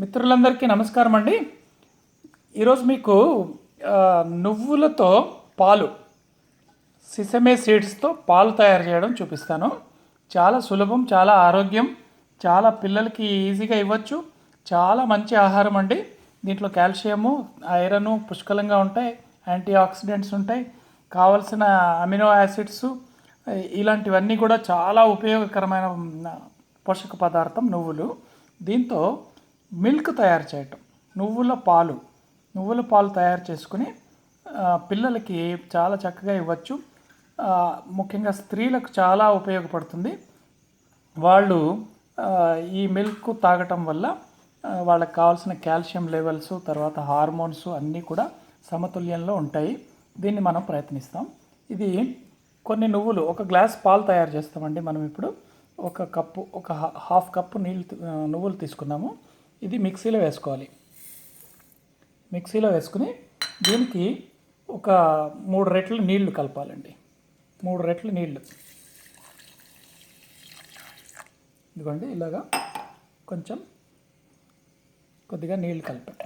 మిత్రులందరికీ నమస్కారం అండి. ఈరోజు మీకు నువ్వులతో పాలు సిసమే సీడ్స్తో పాలు తయారు చేయడం చూపిస్తాను. చాలా సులభం చాలా ఆరోగ్యం చాలా పిల్లలకి ఈజీగా ఇవ్వచ్చు. చాలా మంచి ఆహారం అండి. దీంట్లో కాల్షియము ఐరన్ పుష్కలంగా ఉంటాయి యాంటీ ఆక్సిడెంట్స్ ఉంటాయి కావలసిన అమినో యాసిడ్స్ ఇలాంటివన్నీ కూడా చాలా ఉపయోగకరమైన పోషక పదార్థం నువ్వులు. దీంతో మిల్క్ తయారు చేయటం. నువ్వుల పాలు. నువ్వుల పాలు తయారు చేసుకుని పిల్లలకి చాలా చక్కగా ఇవ్వచ్చు. ముఖ్యంగా స్త్రీలకు చాలా ఉపయోగపడుతుంది. వాళ్ళు ఈ మిల్క్ తాగటం వల్ల వాళ్ళకి కావాల్సిన కాల్షియం లెవెల్స్ తర్వాత హార్మోన్స్ అన్నీ కూడా సమతుల్యంలో ఉంటాయి. దీన్ని మనం ప్రయత్నిస్తాం. ఇది కొన్ని నువ్వులు ఒక గ్లాస్ పాలు తయారు చేస్తామండి మనం ఇప్పుడు. ఒక కప్పు ఒక హా- హాఫ్ కప్పు నీళ్ళు నువ్వులు తీసుకున్నాము. ఇది మిక్సీలో వేసుకోవాలి. మిక్సీలో వేసుకుని దీనికి ఒక మూడు రెట్లు నీళ్ళు కలపాలండి. మూడు రెట్లు నీళ్ళు. ఇదిగోండి ఇలాగా కొంచెం కొద్దిగా నీళ్ళు కలిపాను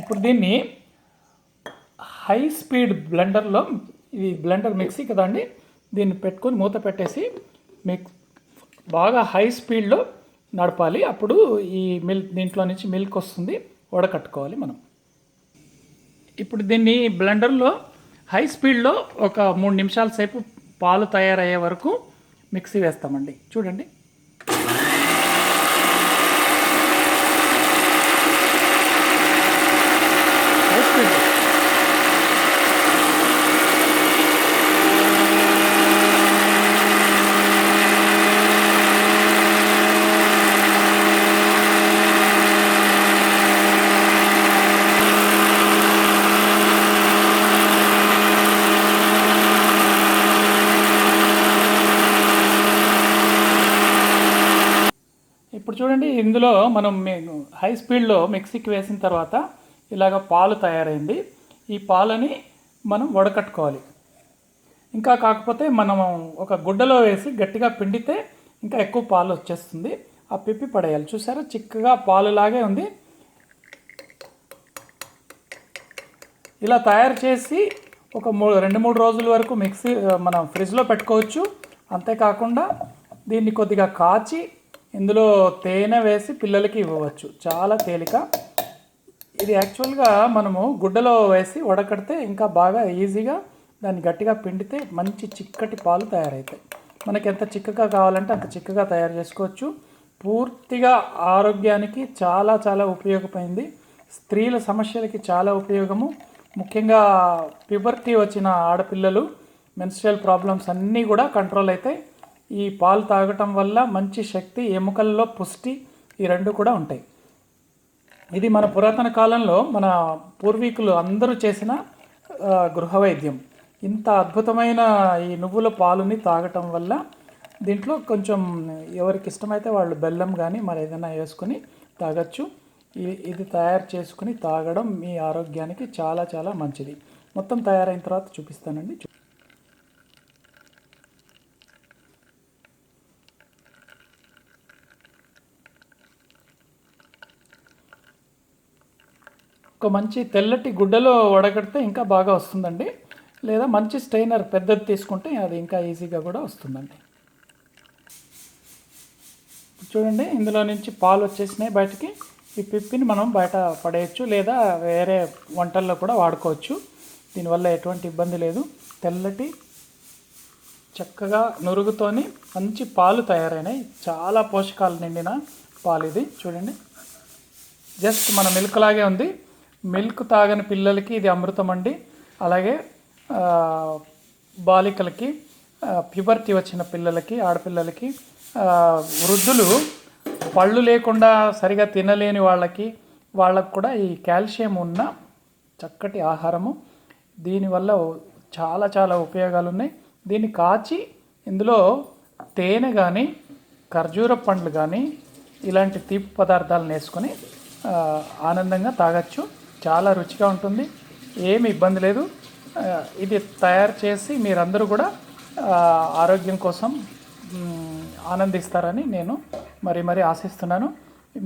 ఇప్పుడు దీన్ని హై స్పీడ్ బ్లెండర్లో ఇది బ్లెండర్ మిక్సీ కదండి దీన్ని పెట్టుకొని మూత పెట్టేసి మిక్ బాగా హై స్పీడ్లో నడపాలి. అప్పుడు ఈ మిల్క్ దీంట్లో నుంచి మిల్క్ వస్తుంది. వడకట్టుకోవాలి మనం. ఇప్పుడు దీన్ని బ్లెండర్లో హై స్పీడ్లో ఒక మూడు నిమిషాల సేపు పాలు తయారయ్యే వరకు మిక్సీ వేస్తామండి. చూడండి హై స్పీడ్లో ఇప్పుడు చూడండి ఇందులో మనం హై స్పీడ్లో మిక్సీకి వేసిన తర్వాత ఇలాగ పాలు తయారైంది. ఈ పాలని మనం వడకట్టుకోవాలి. ఇంకా కాకపోతే మనం ఒక గుడ్డలో వేసి గట్టిగా పిండితే ఇంకా ఎక్కువ పాలు వచ్చేస్తుంది. ఆ పిప్పి పడేయాలి. చూసారా? చిక్కగా పాలులాగే ఉంది. ఇలా తయారు చేసి ఒక మూడు రెండు మూడు రోజుల వరకు మిక్సీ మనం ఫ్రిడ్జ్లో పెట్టుకోవచ్చు. అంతేకాకుండా దీన్ని కొద్దిగా కాచి ఇందులో తేనె వేసి పిల్లలకి ఇవ్వవచ్చు. చాలా తేలిక. ఇది యాక్చువల్గా మనము గుడ్డలో వేసి వడకడితే ఇంకా బాగా ఈజీగా దాన్ని గట్టిగా పిండితే మంచి చిక్కటి పాలు తయారవుతాయి. మనకి ఎంత చిక్కగా కావాలంటే అంత చిక్కగా తయారు చేసుకోవచ్చు. పూర్తిగా ఆరోగ్యానికి చాలా చాలా ఉపయోగపడింది. స్త్రీల సమస్యలకి చాలా ఉపయోగము. ముఖ్యంగా ప్యూబర్టీ వచ్చిన ఆడపిల్లలు మెన్స్ట్రల్ ప్రాబ్లమ్స్ అన్నీ కూడా కంట్రోల్ అవుతాయి. ఈ పాలు తాగటం వల్ల మంచి శక్తి ఎముకల్లో పుష్టి ఈ రెండు కూడా ఉంటాయి. ఇది మన పురాతన కాలంలో మన పూర్వీకులు అందరూ చేసిన గృహ వైద్యం ఇంత అద్భుతమైన ఈ నువ్వుల పాలుని తాగటం వల్ల దీంట్లో కొంచెం ఎవరికి ఇష్టమైతే వాళ్ళు బెల్లం కానీ మరి ఏదైనా వేసుకొని తాగచ్చు. ఇది తయారు చేసుకుని తాగడం మీ ఆరోగ్యానికి చాలా చాలా మంచిది. మొత్తం తయారైన తర్వాత చూపిస్తానండి. ఒక మంచి తెల్లటి గుడ్డలో వడగడితే ఇంకా బాగా వస్తుందండి. లేదా మంచి స్టైనర్ పెద్దది తీసుకుంటే అది ఇంకా ఈజీగా కూడా వస్తుందండి. చూడండి ఇందులో నుంచి పాలు వచ్చేసినాయి బయటికి. ఈ పిప్పిని మనం బయట పడేయచ్చు లేదా వేరే వంటల్లో కూడా వాడుకోవచ్చు. దీనివల్ల ఎటువంటి ఇబ్బంది లేదు. తెల్లటి చక్కగా నురుగుతోని మంచి పాలు తయారైనాయి. చాలా పోషకాలు నిండిన పాలు ఇది చూడండి. జస్ట్ మన మిల్క్ లాగే ఉంది. మిల్క్ తాగని పిల్లలకి ఇది అమృతం అండి. అలాగే బాలికలకి ప్యూబర్టీ వచ్చిన పిల్లలకి ఆడపిల్లలకి వృద్ధులు పళ్ళు లేకుండా సరిగా తినలేని వాళ్ళకి వాళ్ళకు కూడా ఈ కాల్షియం ఉన్న చక్కటి ఆహారము. దీనివల్ల చాలా చాలా ఉపయోగాలు ఉన్నాయి దీన్ని కాచి ఇందులో తేనె కానీ ఖర్జూర పండ్లు కానీ ఇలాంటి తీపి పదార్థాలను వేసుకొని ఆనందంగా తాగొచ్చు. చాలా రుచిగా ఉంటుంది. ఏమి ఇబ్బంది లేదు. ఇది తయారు చేసి మీరందరూ కూడా ఆరోగ్యం కోసం ఆనందిస్తారని నేను మరి మరి ఆశిస్తున్నాను.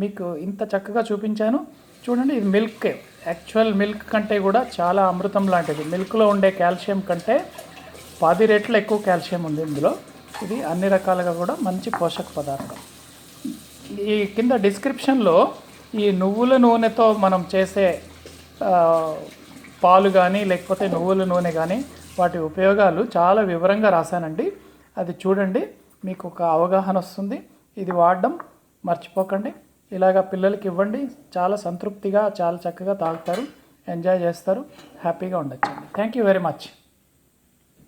మీకు ఇంత చక్కగా చూపించాను. చూడండి ఇది మిల్క్. యాక్చువల్ మిల్క్ కంటే కూడా చాలా అమృతం లాంటిది. మిల్క్లో ఉండే కాల్షియం కంటే పది రెట్లు ఎక్కువ కాల్షియం ఉంది ఇందులో. ఇది అన్ని రకాలుగా కూడా మంచి పోషక పదార్థం. ఈ కింద డిస్క్రిప్షన్లో ఈ నువ్వుల నూనెతో మనం చేసే పాలు కానీ లేకపోతే నువ్వుల నూనె కానీ వాటి ఉపయోగాలు చాలా వివరంగా రాశానండి. అది చూడండి మీకు ఒక అవగాహన వస్తుంది. ఇది వాడడం మర్చిపోకండి. ఇలాగ పిల్లలకి ఇవ్వండి. చాలా సంతృప్తిగా చాలా చక్కగా తాగుతారు ఎంజాయ్ చేస్తారు. హ్యాపీగా ఉండొచ్చు థ్యాంక్ యూ వెరీ మచ్.